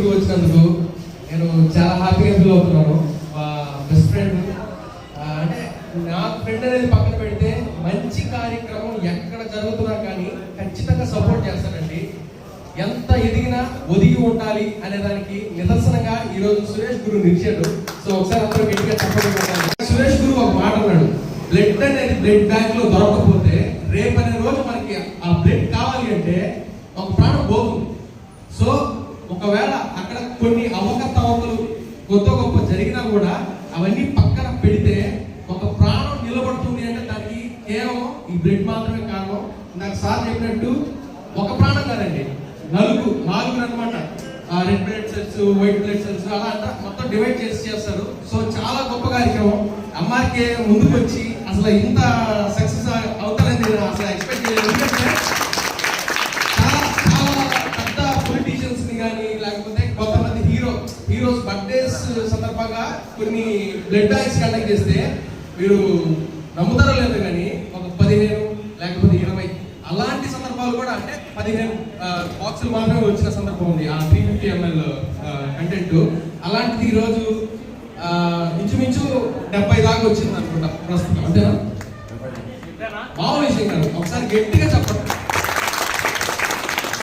గురువు వచ్చినందుకు నేను చాలా హ్యాపీగా ఫీల్ అవుతున్నాను. మా బెస్ట్ ఫ్రెండ్ అంటే నా ఫ్రెండ్ అనేది పక్కన పెడితే మంచి కార్యక్రమం ఎక్కడ జరుగుతున్నా కానీ ఖచ్చితంగా సపోర్ట్ చేస్తానండి ఎంత ఎదిగినా ఒదిగి ఉండాలి అనే దానికి నిదర్శనంగా ఈ రోజు సురేష్ గురు నిలిచాడు. సో ఒకసారి అందరూ గట్టిగా చెప్పండి. సురేష్ గురు ఒక మాట అన్నాడు. బ్లడ్ అనేది బ్లడ్ బ్యాంక్లో దొరకకపోతే రేపు అనే రోజు మనకి ఆ బ్లడ్ కావాలి అంటే ఒక ప్రాణం ఒకవేళ అక్కడ కొన్ని అవకతవకలు కొత్త గొప్ప జరిగినా కూడా అవన్నీ పక్కన పెడితే ఒక ప్రాణం నిలబడుతుంది అంటే దానికి కేవలం ఈ బ్లడ్ మాత్రమే కారణం. నాకు సార్ చెప్పినట్టు ఒక ప్రాణం కాదండి నలుగు నాలుగు అనమాట red blood cells white blood cells అలా అంట మొత్తం డివైడ్ చేసి చేస్తారు. సో చాలా గొప్ప కార్యక్రమం. అమ్మాయికి ముందుకు వచ్చి అసలు ఇంత సక్సెస్ అవుతారని నేను అసలు ఎక్స్పెక్ట్ చేయలేదు. హీరోస్ బర్త్డేస్ సందర్భంగా కొన్ని బ్లడ్ బ్యాంక్స్ కండక్ట్ చేస్తే మీరు నమ్ముతారో లేదు కానీ ఒక పదిహేను లేకపోతే ఇరవై అలాంటి సందర్భాలు కూడా అంటే పదిహేను బాక్సులు మాత్రమే వచ్చిన సందర్భం ఉంది ఆ త్రీ ఫిఫ్టీ ఎంఎల్ కంటెంట్ అలాంటిది ఈరోజు ఇంచుమించు డెబ్బై దాకా వచ్చింది అనుకుంటా ప్రస్తుతం అంతేనా? మామూలు విషయం కాదు. ఒకసారి గట్టిగా చెప్పండి.